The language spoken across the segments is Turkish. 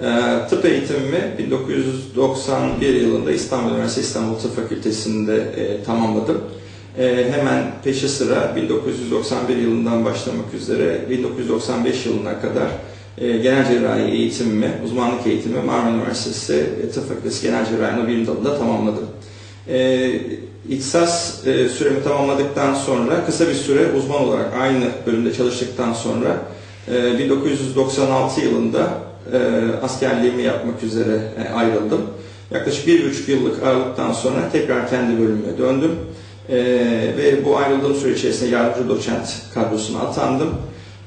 E, tıp eğitimimi 1991 yılında İstanbul Üniversitesi İstanbul Tıp Fakültesi'nde e, tamamladım. E, hemen peşi sıra 1991 yılından başlamak üzere 1995 yılına kadar e, genel cerrahi eğitimimi, uzmanlık eğitimimi Marmara Üniversitesi e, Tıp Fakültesi Genel Cerrahi Anabilim Dalı'nda tamamladım. İhtisas süremi tamamladıktan sonra kısa bir süre uzman olarak aynı bölümde çalıştıktan sonra e, 1996 yılında e, askerliğimi yapmak üzere e, ayrıldım. Yaklaşık bir buçuk yıllık aralıktan sonra tekrar kendi bölümüme döndüm. E, ve bu ayrıldığım süre içerisinde yardımcı doçent kadrosuna atandım.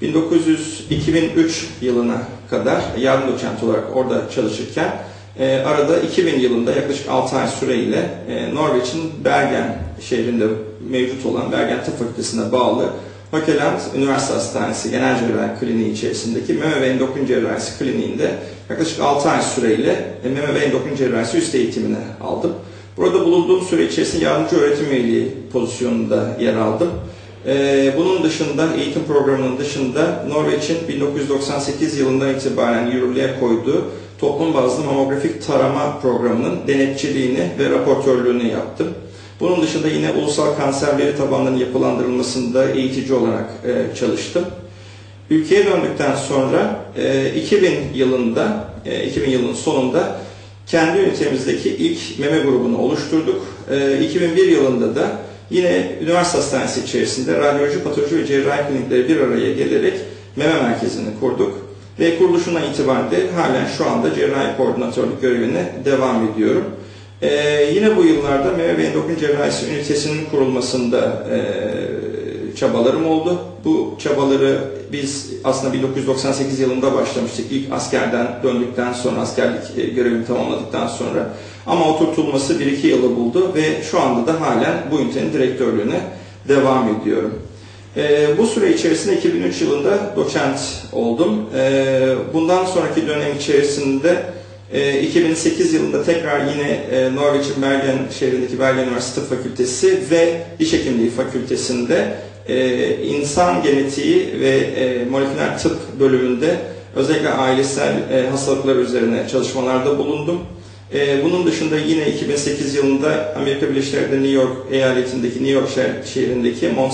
1900, 2003 yılına kadar yardım doçent olarak orada çalışırken e, arada 2000 yılında yaklaşık 6 ay süreyle e, Norveç'in Bergen şehrinde mevcut olan Bergen Tıp Fakültesi'ne bağlı Hökeland Üniversite Hastanesi Genel Cerrahi Kliniği içerisindeki meme ve endokrin cerrahisi kliniğinde yaklaşık 6 ay süreyle e, meme ve endokrin cerrahisi üst eğitimini aldım. Burada bulunduğum süre içerisinde yardımcı öğretim üyeliği pozisyonunda yer aldım. Ee, bunun dışında, eğitim programının dışında Norveç'in 1998 yılından itibaren yürürlüğe koyduğu toplum bazlı mamografik tarama programının denetçiliğini ve raportörlüğünü yaptım. Bunun dışında yine ulusal kanser veri tabanlarının yapılandırılmasında eğitici olarak e, çalıştım. Ülkeye döndükten sonra e, 2000 yılında, e, 2000 yılının sonunda kendi ünitemizdeki ilk meme grubunu oluşturduk. E, 2001 yılında da yine üniversite hastanesi içerisinde radyoloji, patoloji ve cerrahi klinikleri bir araya gelerek meme merkezini kurduk. Ve kuruluşuna itibaren de halen şu anda cerrahi koordinatörlük görevine devam ediyorum. Ee, yine bu yıllarda meme ve endokrin cerrahisi ünitesinin kurulmasında e, çabalarım oldu. Bu çabaları biz aslında 1998 yılında başlamıştık. İlk askerden döndükten sonra, askerlik e, görevimi tamamladıktan sonra. Ama oturtulması 1-2 yılı buldu ve şu anda da halen bu ünitenin direktörlüğüne devam ediyorum. E, bu süre içerisinde 2003 yılında doçent oldum. E, bundan sonraki dönem içerisinde e, 2008 yılında tekrar yine e, Norveç'in Bergen şehrindeki Bergen Üniversitesi Tıp Fakültesi ve Diş Hekimliği Fakültesi'nde e, insan genetiği ve e, moleküler tıp bölümünde özellikle ailesel e, hastalıklar üzerine çalışmalarda bulundum. Bunun dışında yine 2008 yılında Amerika Birleşik Devletleri New York eyaletindeki New York şehrindeki Mount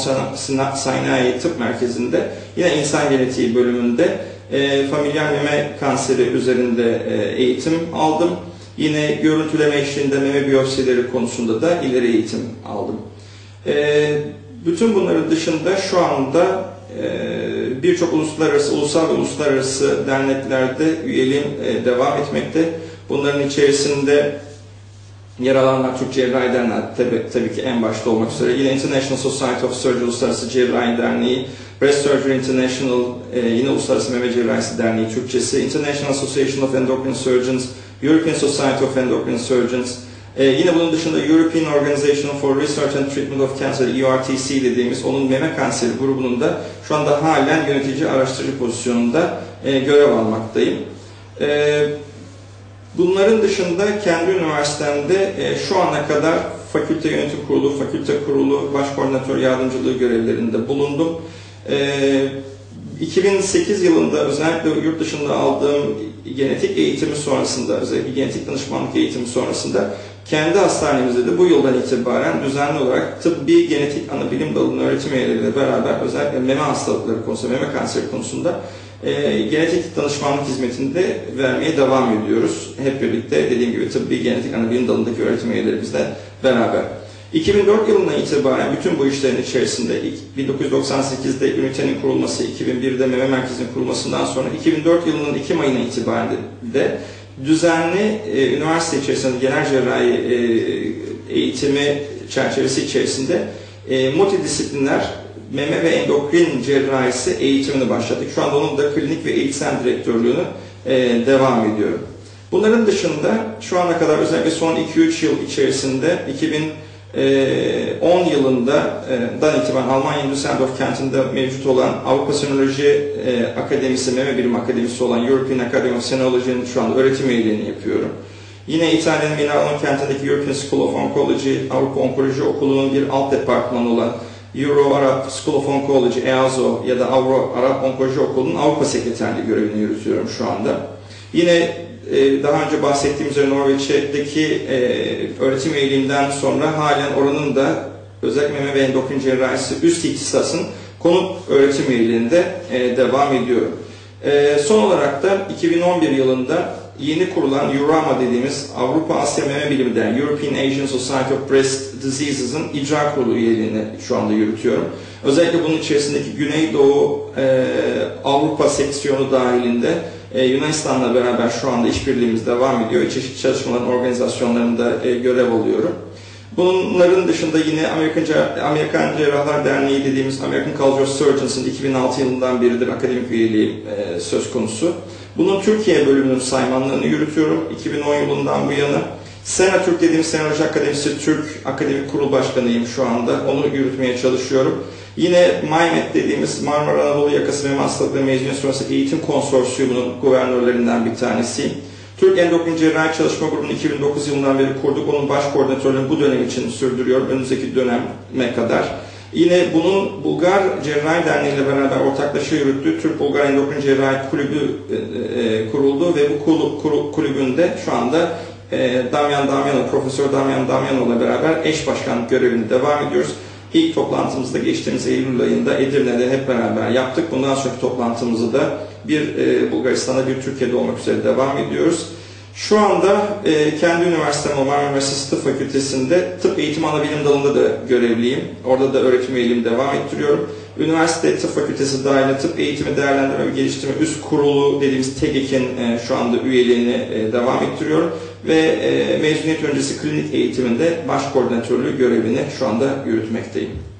Sinai Tıp Merkezi'nde yine insan genetiği bölümünde e, familial meme kanseri üzerinde e, eğitim aldım. Yine görüntüleme eşliğinde meme biyopsileri konusunda da ileri eğitim aldım. E, bütün bunların dışında şu anda e, birçok uluslararası, ulusal ve uluslararası derneklerde üyeliğim e, devam etmekte. Bunların içerisinde yer alanlar Türk Cerrahi Derneği tabi, tabii ki en başta olmak üzere. Yine International Society of Surgery Uluslararası Cerrahi Derneği, Breast Surgery International, e, yine Uluslararası Meme Cerrahisi Derneği Türkçesi, International Association of Endocrine Surgeons, European Society of Endocrine Surgeons, e, yine bunun dışında European Organization for Research and Treatment of Cancer, ERTC dediğimiz onun meme kanseri grubunun da şu anda halen yönetici araştırıcı pozisyonunda e, görev almaktayım. E, Bunların dışında kendi üniversitemde e, şu ana kadar fakülte yönetim kurulu, fakülte kurulu, baş koordinatör yardımcılığı görevlerinde bulundum. E, 2008 yılında özellikle yurt dışında aldığım genetik eğitimi sonrasında, özellikle genetik danışmanlık eğitimi sonrasında kendi hastanemizde de bu yıldan itibaren düzenli olarak tıbbi genetik ana bilim dalının öğretim üyeleriyle beraber özellikle meme hastalıkları konusunda, meme kanseri konusunda e, genetik danışmanlık hizmetinde vermeye devam ediyoruz. Hep birlikte dediğim gibi tıbbi genetik anabilim dalındaki öğretim üyelerimizle beraber. 2004 yılından itibaren bütün bu işlerin içerisinde 1998'de ünitenin kurulması, 2001'de meme merkezinin kurulmasından sonra 2004 yılının Ekim ayına itibaren de düzenli e, üniversite içerisinde genel cerrahi e, eğitimi çerçevesi içerisinde e, multidisipliner meme ve endokrin cerrahisi eğitimini başladık. Şu anda onun da klinik ve eğitsel direktörlüğünü e, devam ediyorum. Bunların dışında şu ana kadar özellikle son 2-3 yıl içerisinde 2010 yılında e, dan itibaren Almanya Düsseldorf kentinde mevcut olan Avrupa Senoloji e, Akademisi, Meme Bilim Akademisi olan European Academy of Senology'nin şu anda öğretim üyeliğini yapıyorum. Yine İtalya'nın Milano kentindeki European School of Oncology, Avrupa Onkoloji Okulu'nun bir alt departmanı olan Euro-Arap School of Oncology, EASO ya da Avro-Arap Onkoloji Okulu'nun Avrupa Sekreterliği görevini yürütüyorum şu anda. Yine daha önce bahsettiğim üzere Norveç'teki e, öğretim üyeliğimden sonra halen oranın da özellikle meme ve endokrin cerrahisi üst ihtisasın konut öğretim üyeliğinde e, devam ediyorum. E, son olarak da 2011 yılında yeni kurulan EURAMA dediğimiz Avrupa Asya Meme Bilimi Derneği, European Asian Society of Breast Diseases'ın icra kurulu üyeliğini şu anda yürütüyorum. Özellikle bunun içerisindeki Güneydoğu e, Avrupa seksiyonu dahilinde e, Yunanistan'la beraber şu anda işbirliğimiz devam ediyor. Çeşitli çalışmaların organizasyonlarında e, görev alıyorum. Bunların dışında yine Amerikan, Amerikan Cerrahlar Derneği dediğimiz American College of Surgeons'ın 2006 yılından beridir akademik üyeliği e, söz konusu. Bunun Türkiye bölümünün saymanlığını yürütüyorum 2010 yılından bu yana. Sena Türk dediğimiz Senoloji Akademisi Türk Akademik Kurul Başkanıyım şu anda. Onu yürütmeye çalışıyorum. Yine MyMed dediğimiz Marmara Anadolu Yakası ve Hastalıkları Mezuniyet Sonrası Eğitim Konsorsiyumu'nun guvernörlerinden bir tanesiyim. Türk Endokrin Cerrahi Çalışma Grubu'nu 2009 yılından beri kurduk. Onun baş koordinatörlüğünü bu dönem için sürdürüyor. Önümüzdeki döneme kadar. Yine bunun Bulgar Cerrahi Derneği ile beraber ortaklaşa yürüttüğü Türk Bulgar Endokrin Cerrahi Kulübü e, e, kuruldu ve bu kul, kul, kulübünde şu anda e, Damyan Damyanov, Profesör Damyan Damyanov'la beraber eş başkanlık görevini devam ediyoruz. İlk toplantımızda geçtiğimiz Eylül ayında Edirne'de hep beraber yaptık. Bundan sonraki toplantımızı da bir e, Bulgaristan'da bir Türkiye'de olmak üzere devam ediyoruz. Şu anda e, kendi üniversitem Marmara Üniversitesi Tıp Fakültesi'nde tıp eğitim ana bilim dalında da görevliyim. Orada da öğretim üyeliğimi devam ettiriyorum. Üniversite Tıp Fakültesi dahil tıp eğitimi değerlendirme ve geliştirme üst kurulu dediğimiz TEGEK'in e, şu anda üyeliğini e, devam ettiriyorum. Ve e, mezuniyet öncesi klinik eğitiminde baş koordinatörlüğü görevini şu anda yürütmekteyim.